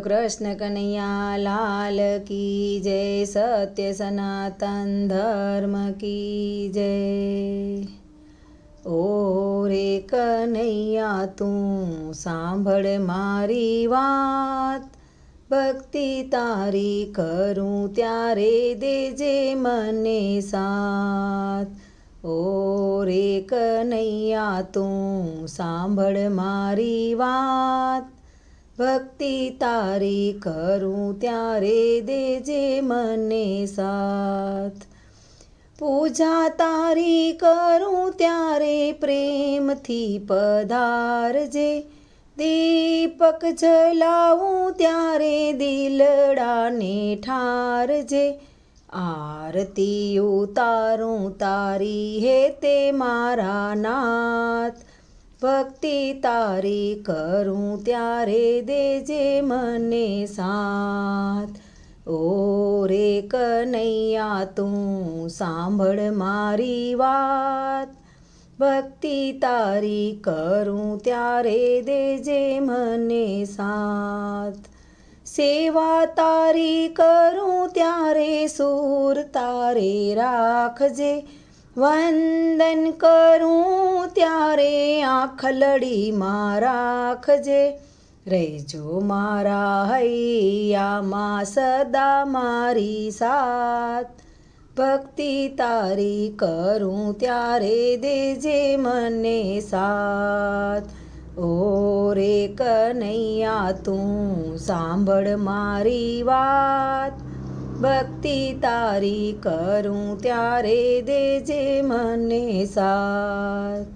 કૃષ્ણ કનૈયા લાલ કી જય, સત્ય સનાતન ધર્મ કી જય. ઓ રે કનૈયા, તું સાંભળ મારી વાત. ભક્તિ તારી કરું ત્યારે દેજે મને સાથ. ઓ રે કનૈયા, તું સાંભળ મારી વાત. ભક્તિ તારી કરું ત્યારે દેજે મને સાથ. પૂજા તારી કરું ત્યારે પ્રેમથી પધારજે. દીપક જલાવું ત્યારે દિલડાને ઠારજે. આરતી ઉતારું તારી હે તે મારા નાથ. ભક્તિ તારી કરું ત્યારે દેજે મને સાથ. ઓ રે કનૈયા, તું સાંભળ મારી વાત. ભક્તિ તારી કરું ત્યારે દેજે મને સાથ. સેવા તારી કરું ત્યારે સૂર તારે રાખજે. વંદન કરું ત્યારે આખલડીમાં રાખજે. રહેજો મારા હૈયામાં સદા મારી સાથ. ભક્તિ તારી કરું ત્યારે દેજે મને સાથ. ઓ રે કનૈયા, તું સાંભળ મારી વાત. ભક્તિ તારી કરું ત્યારે દેજે મને સાથ.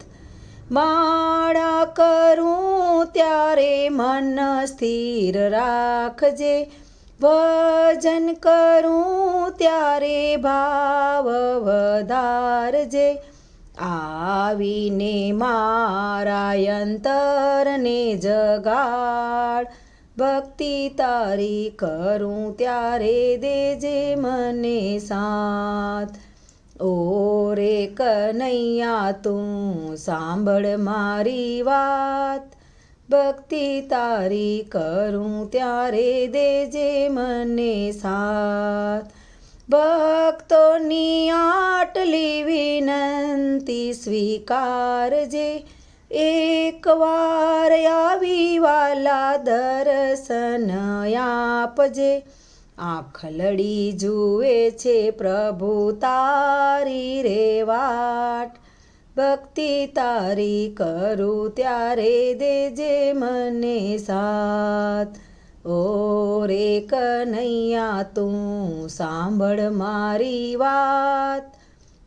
માળા કરું ત્યારે મન સ્થિર રાખજે. ભજન કરું ત્યારે ભાવ વધારજે. આવીને મારા અંતરને જગાડ. ભક્તિ તારી કરું ત્યારે દેજે મને સાથ. ઓ રે કનૈયા, તું સાંભળ મારી વાત. ભક્તિ તારી કરું ત્યારે દેજે મને સાથ. ભક્તોની આટલી વિનંતી સ્વીકારજે. એકવાર આવી વાલા દર્શન આપજે. આખલડી જુએ છે, પ્રભુ તારી રે વાટ ભક્તિ તારી કરું ત્યારે દેજે મને સાથ. ઓ રે કનૈયા, તું સાંભળ મારી વાત,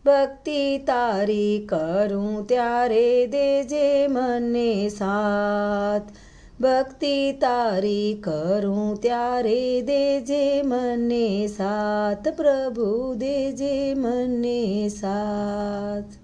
ભક્તિ તારી કરું ત્યારે દેજે મને સાથ. ભક્તિ તારી કરું ત્યારે દેજે મને સાથ પ્રભુ દેજે મને સાથ